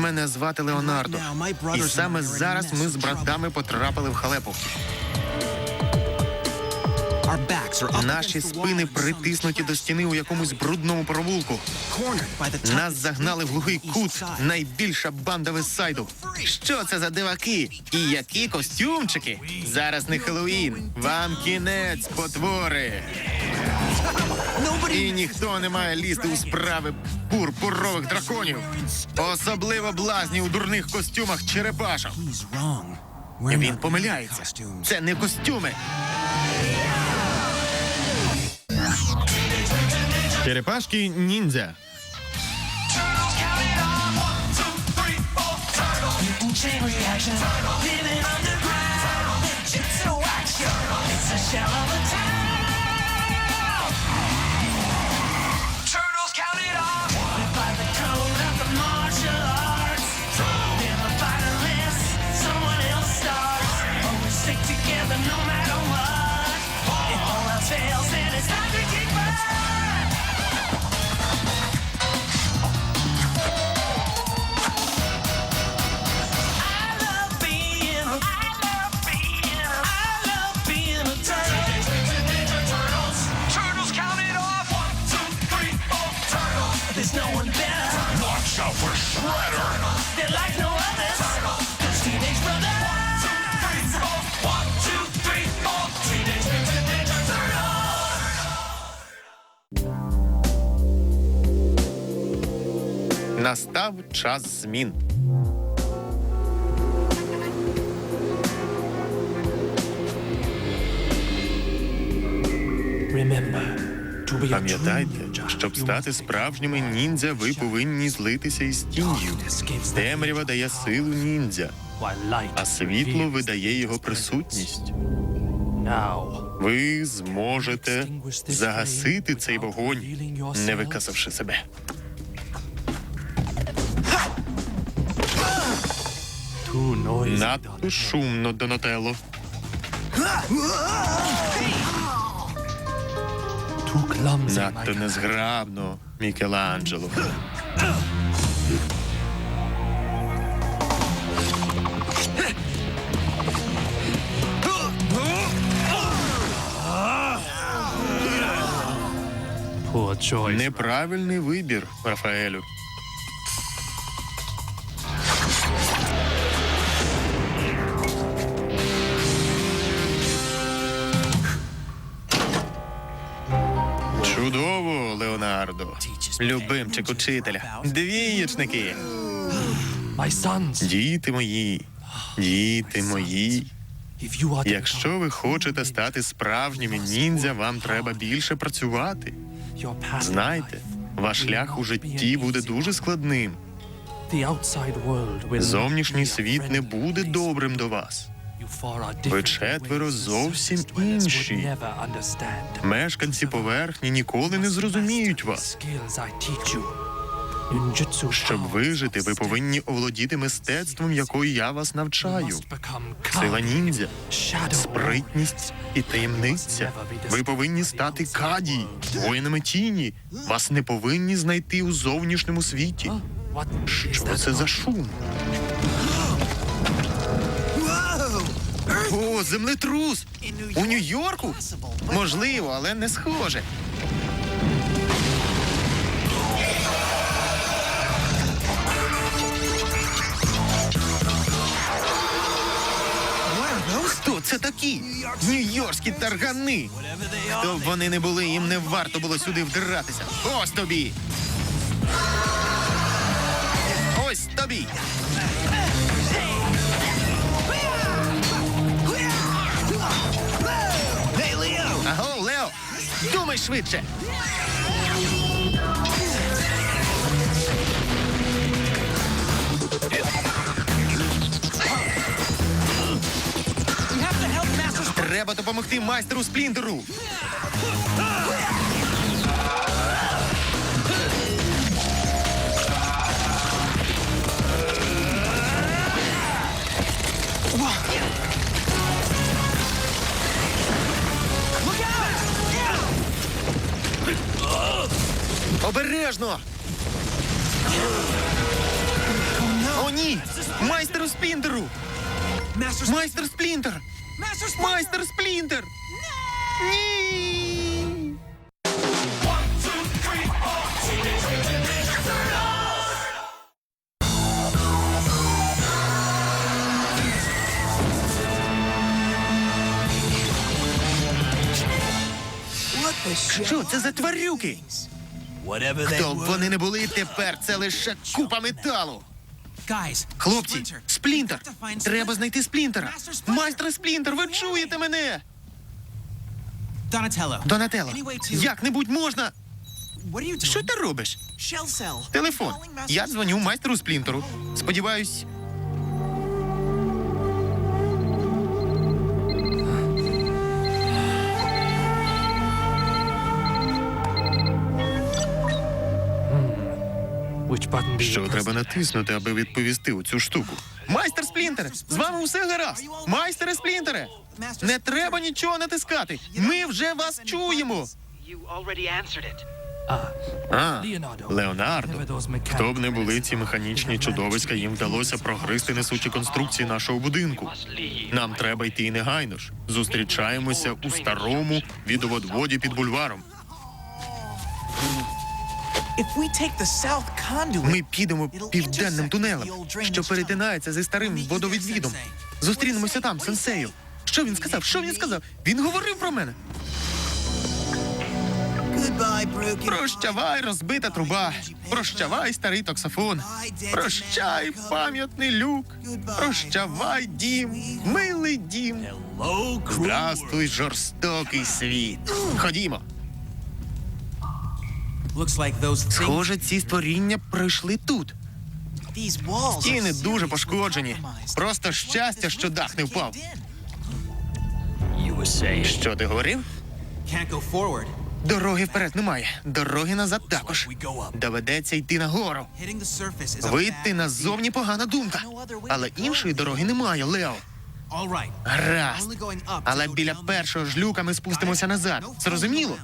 Мене звати Леонардо. І саме зараз ми з братами потрапили в халепу. Наші спини притиснуті до стіни у якомусь брудному провулку. Нас загнали в глухий кут. Найбільша банда Вестсайду. Що це за диваки? І які костюмчики? Зараз не Хеллоуін. Вам кінець, потвори. І ніхто не має лізти у справи пурпурових драконів. Особливо блазні у дурних костюмах черепашок. Він помиляється. Це не костюми. Черепашки ніндзя. It's a shell of a town. Настав час змін. Пам'ятайте, щоб стати справжніми ніндзя, ви повинні злитися із тінню. Темрява дає силу ніндзя, а світло видає його присутність. Ви зможете загасити цей вогонь, не виказавши себе. Надто шумно, Донателло. Надто незграбно, Мікеланджело. Неправильний вибір, Рафаелю. Чудово, Леонардо. Любимчик учителя. Двієчники. Діти мої. Діти мої. Якщо ви хочете стати справжніми ніндзя, вам треба більше працювати. Знайте, ваш шлях у житті буде дуже складним. Зовнішній світ не буде добрим до вас. Ви четверо зовсім інші. Мешканці поверхні ніколи не зрозуміють вас. Щоб вижити, ви повинні оволодіти мистецтвом, якої я вас навчаю. Сила ніндзя, спритність і таємниця. Ви повинні стати каді, воїнами тіні. Вас не повинні знайти у зовнішньому світі. Що це за шум? Землетрус! У Нью-Йорку? Можливо, але не схоже. Хто це такі? Нью-Йоркські таргани. Хто б вони не були, їм не варто було сюди вдиратися. Ось тобі. Ось тобі. Думай швидше! Треба допомогти майстеру Спліндеру. Обережно! О, ні! Майстеру Сплінтеру! Майстер Сплінтер! Майстер Сплінтер! Ні! Що це за тварюки? Хто б вони не були, тепер це лише купа металу. Хлопці, Сплінтер! Треба знайти Сплінтера! Master Майстер Сплінтер, ви чуєте мене? Donatello. Донателло, to- як-небудь можна. Що ти робиш? Телефон. Я дзвоню майстеру Сплінтеру. Сподіваюсь. Що треба натиснути, аби відповісти у цю штуку? Майстер Сплінтер! З вами усе гаразд! Майстере Сплінтере! Не треба нічого натискати! Ми вже вас чуємо! А, Леонардо. Хто б не були ці механічні чудовиська, їм вдалося прогризти несучі конструкції нашого будинку. Нам треба йти негайно ж. Зустрічаємося у старому відоводводі під бульваром. Ми підемо південним тунелем, що перетинається зі старим водовідвідом. Зустрінемося там, сенсею. Що він сказав? Що він сказав? Він говорив про мене. Прощавай, розбита труба. Прощавай, старий таксофон. Прощай, пам'ятний люк. Прощавай, дім, милий дім. Здрастуй, жорстокий світ. Ходімо. Схоже, ці створіння пройшли тут. Стіни дуже пошкоджені. Просто щастя, що дах не впав. You. Що ти говорив? Can't. Дороги вперед немає. Дороги назад також. We go up. Доведеться йти нагору. Hitting the surface is a Вийти назовні погана думка. Але іншої дороги немає, Лео. All. Гаразд. Але біля першого ж люка ми спустимося назад. Зрозуміло?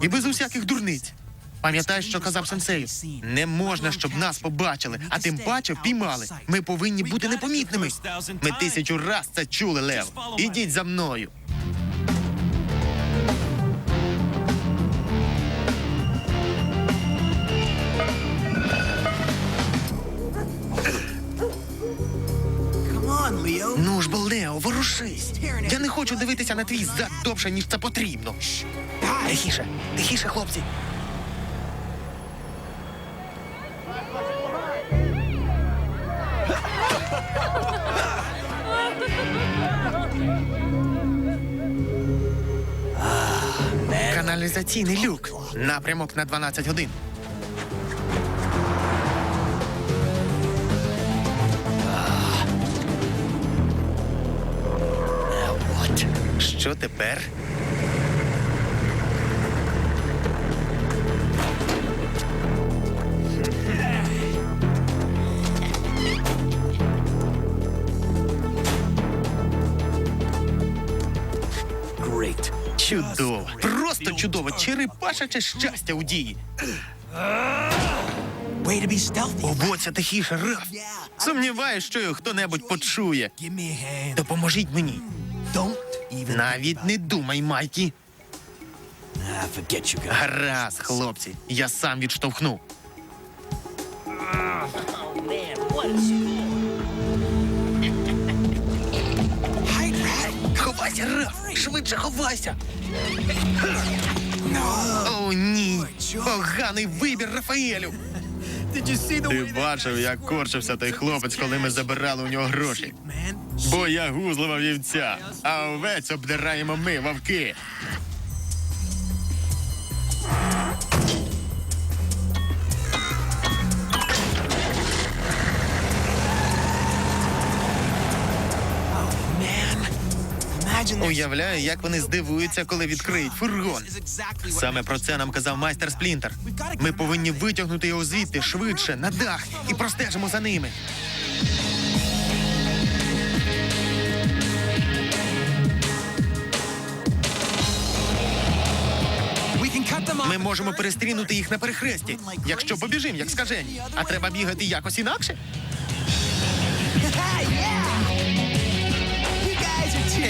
І без усяких дурниць. Пам'ятаєш, що казав сенсей? Не можна, щоб нас побачили, а тим паче впіймали. Ми повинні бути непомітними. Ми тисячу раз це чули, Лео. Ідіть за мною. Ну ж бо, Лео, ворушись. Я не хочу дивитися на твій зад довше, ніж це потрібно. Тихіше, тихіше, хлопці. Каналізаційний люк. Напрямок на 12 годин. Що тепер? Чудово. Черепашече щастя у дії. Way to be stealthy. Поводься тихіше, Раф. Сумніваюсь, що його хто-небудь почує. Допоможіть мені. Навіть не думай, Майкі. Гаразд, хлопці. Я сам відштовхну. Ховайся, Раф! Швидше ховайся! О, ні! Поганий вибір, Рафаелю! Ти бачив, як корчився той хлопець, коли ми забирали у нього гроші. Бо я гузлива вівця, а овець обдираємо ми, вовки. Уявляю, як вони здивуються, коли відкриють фургон. Саме про це нам казав майстер Сплінтер. Ми повинні витягнути його звідти швидше на дах і простежимо за ними. Ми можемо перестрінути їх на перехресті, якщо побіжим, як скажені. А треба бігати якось інакше.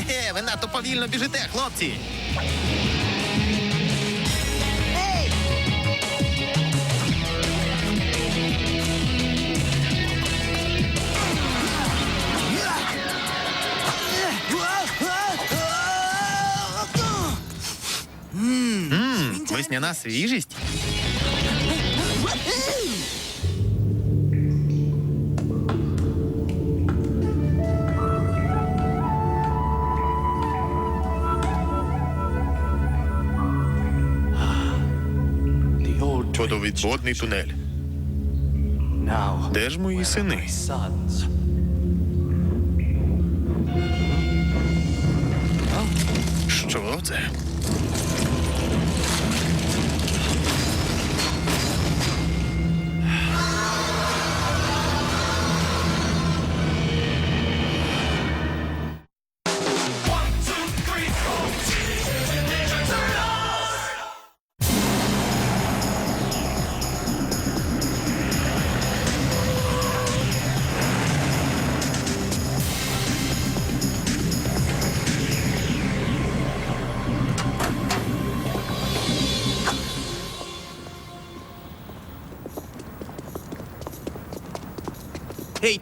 Хе-хе, ви надто повільно біжите, хлопці. Мм, весняна свіжість. Водовідводний тунель. Де ж мої сини?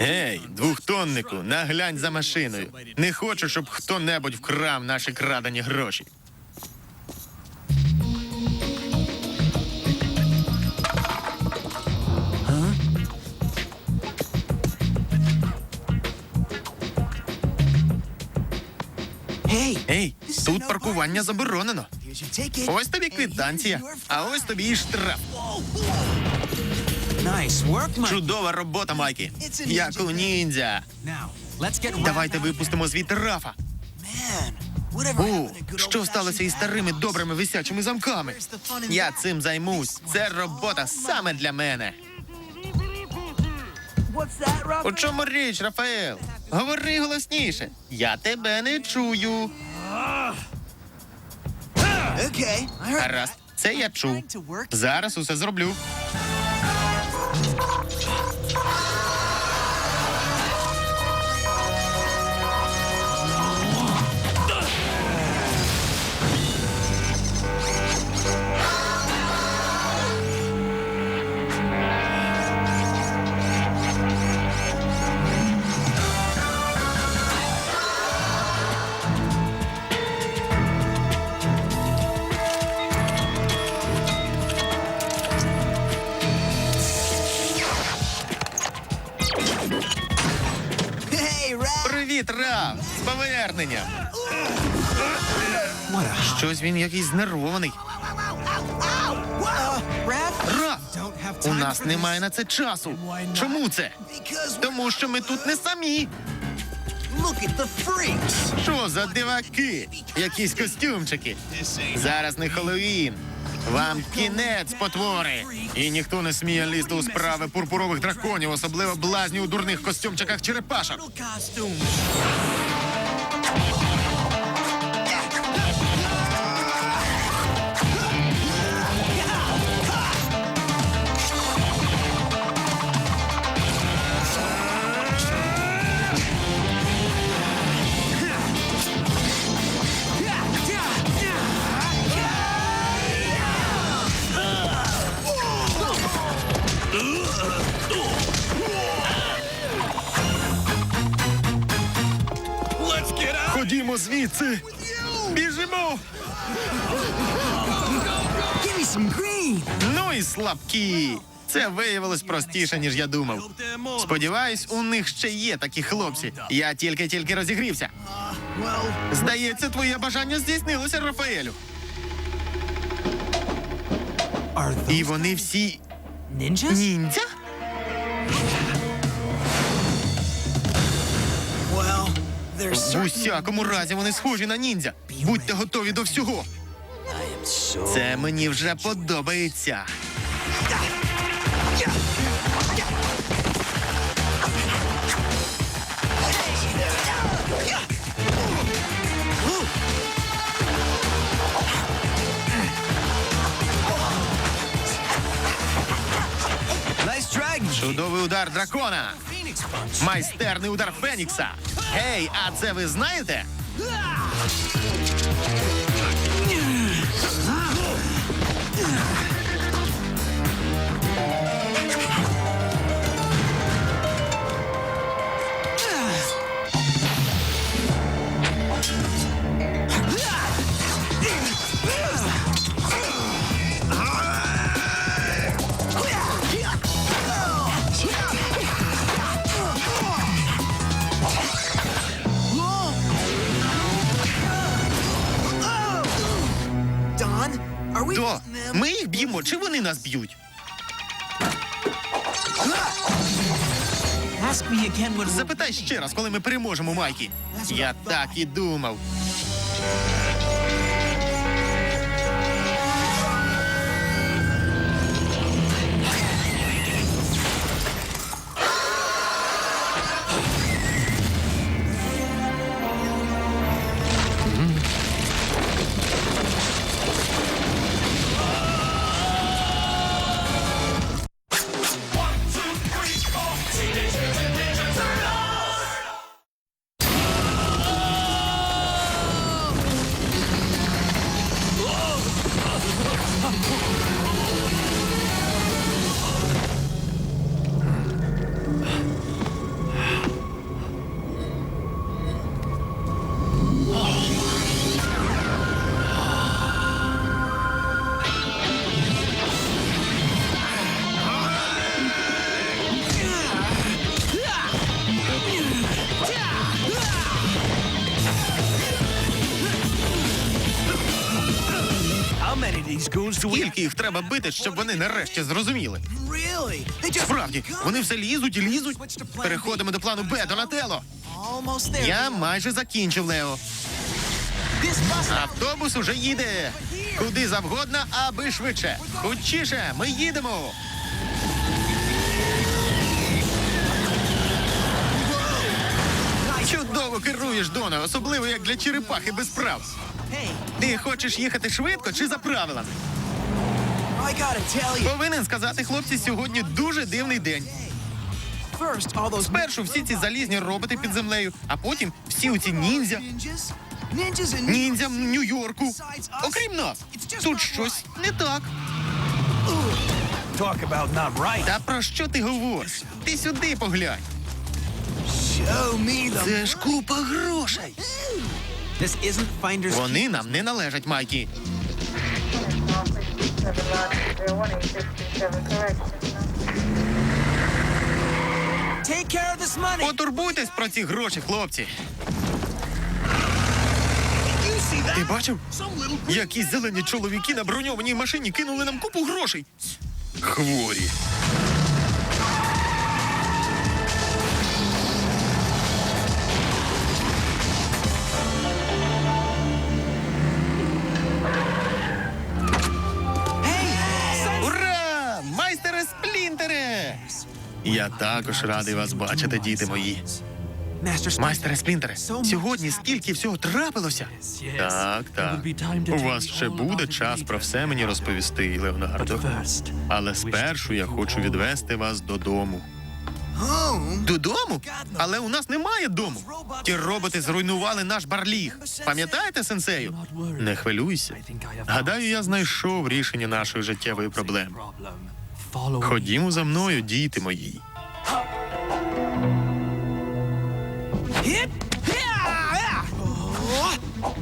Ей, двохтоннику, наглянь за машиною. Не хочу, щоб хто-небудь вкрав наші крадені гроші. Ей, тут паркування заборонено. Ось тобі квитанція, а ось тобі і штраф. Nice work, Mike. Чудова робота, Майкі. Як у ніндзя. Давайте випустимо звідти Рафа. Good що сталося із старими добрими висячими замками? Я цим займусь. Це робота саме для мене. У чому річ, Рафаел? Говори голосніше. Я тебе не чую. Гаразд, це я чув. Зараз усе зроблю. Oh, Привіт, Раф! З поверненням! Щось він якийсь знервований. Раф! У нас немає на це часу. Чому це? Тому що ми тут не самі. Що за диваки? Якісь костюмчики. Зараз не Хеллоуін. Вам кінець, потвори. І ніхто не сміє лізти у справи пурпурових драконів, особливо блазні у дурних костюмчиках черепашок. Слабкі. Це виявилось простіше, ніж я думав. Сподіваюсь, у них ще є такі хлопці. Я тільки-тільки розігрівся. Здається, твоє бажання здійснилося, Рафаелю. І вони всі ніндзя? В усякому разі вони схожі на ніндзя. Будьте готові до всього. Це мені вже подобається. Чудовий удар дракона. Майстерний удар Фенікса. Гей, а це ви знаєте? We're Запитай ще раз, коли ми переможемо, Майкі. Я так і думав. Скільки їх треба бити, щоб вони нарешті зрозуміли? Справді, вони все лізуть і лізуть. Переходимо до плану Б, Донателло. Я майже закінчив, Лео. Автобус уже їде. Куди завгодно, аби швидше. Хутчіше, ми їдемо. Чудово керуєш, Дона, особливо як для черепахи без прав. Ти хочеш їхати швидко чи за правилами? Повинен сказати, хлопці, сьогодні дуже дивний день. Спершу всі ці залізні роботи під землею, а потім всі оці ніндзя. ninjas. Ninjas Ніндзя в Нью-Йорку. Окрім нас, тут щось не так. Та про що ти говориш? Ти сюди поглянь. Це ж купа грошей. This isn't Finder's Вони нам не належать, Майкі. Take care of this money. Потурбуйтесь про ці гроші, хлопці. Ти бачив? Якісь зелені чоловіки на броньованій машині кинули нам купу грошей. Хворі. Я також радий вас бачити, діти мої. Майстере Сплінтере, сьогодні скільки всього трапилося? Так, так. У вас ще буде час про все мені розповісти, Леонардо. Але спершу я хочу відвести вас додому. Додому? Але у нас немає дому. Ті роботи зруйнували наш барліг. Пам'ятаєте, сенсею? Не хвилюйся. Гадаю, я знайшов рішення нашої життєвої проблеми. Ходімо за мною, діти мої. Oh. Oh.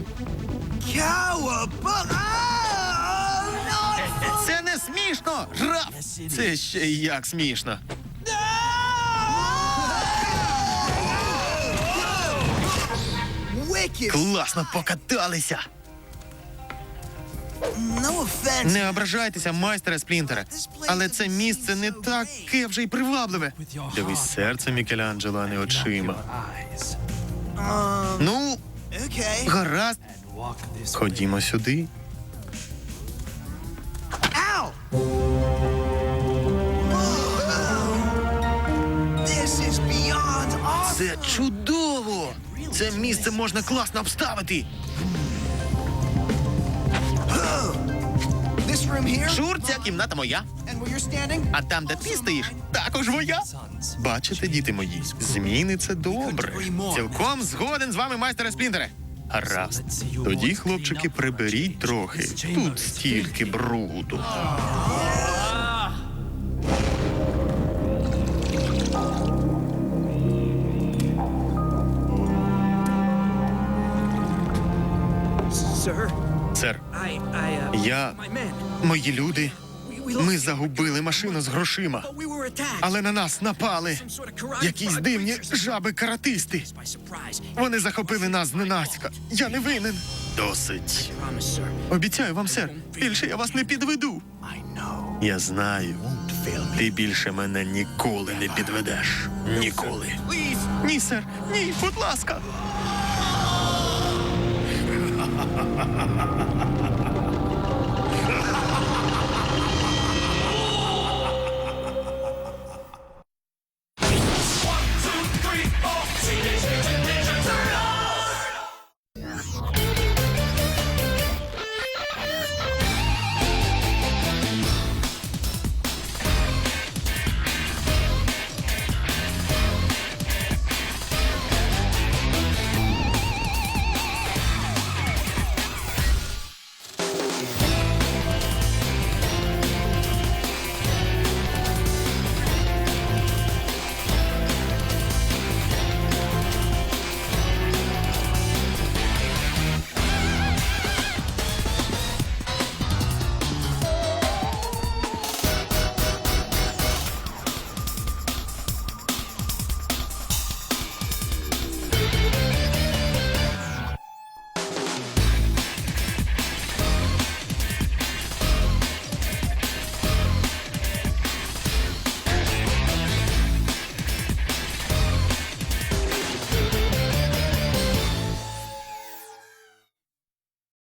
Це не смішно! Жраф! Це ще як смішно. Класно покаталися. Не ображайтеся, майстере Сплінтере. Але це місце не таке вже й привабливе. Дивись серце Мікеланджело, а не очима. Um, Ну, гаразд, ходімо сюди. Це чудово! Це місце можна класно обставити. Шур, ця кімната моя. А там, де ти стоїш, також моя. Бачите, діти мої, зміни це добре. Цілком згоден з вами, майстере Сплінтере. Гаразд. Тоді, хлопчики, приберіть трохи. Тут стільки бруду. Мої люди. Ми загубили машину з грошима, але на нас напали якісь дивні жаби-каратисти. Вони захопили нас зненацька. Я не винен. Досить. Обіцяю вам, сер, більше я вас не підведу. Я знаю, ти більше мене ніколи не підведеш. Ніколи. Ні, сер, ні, будь ласка.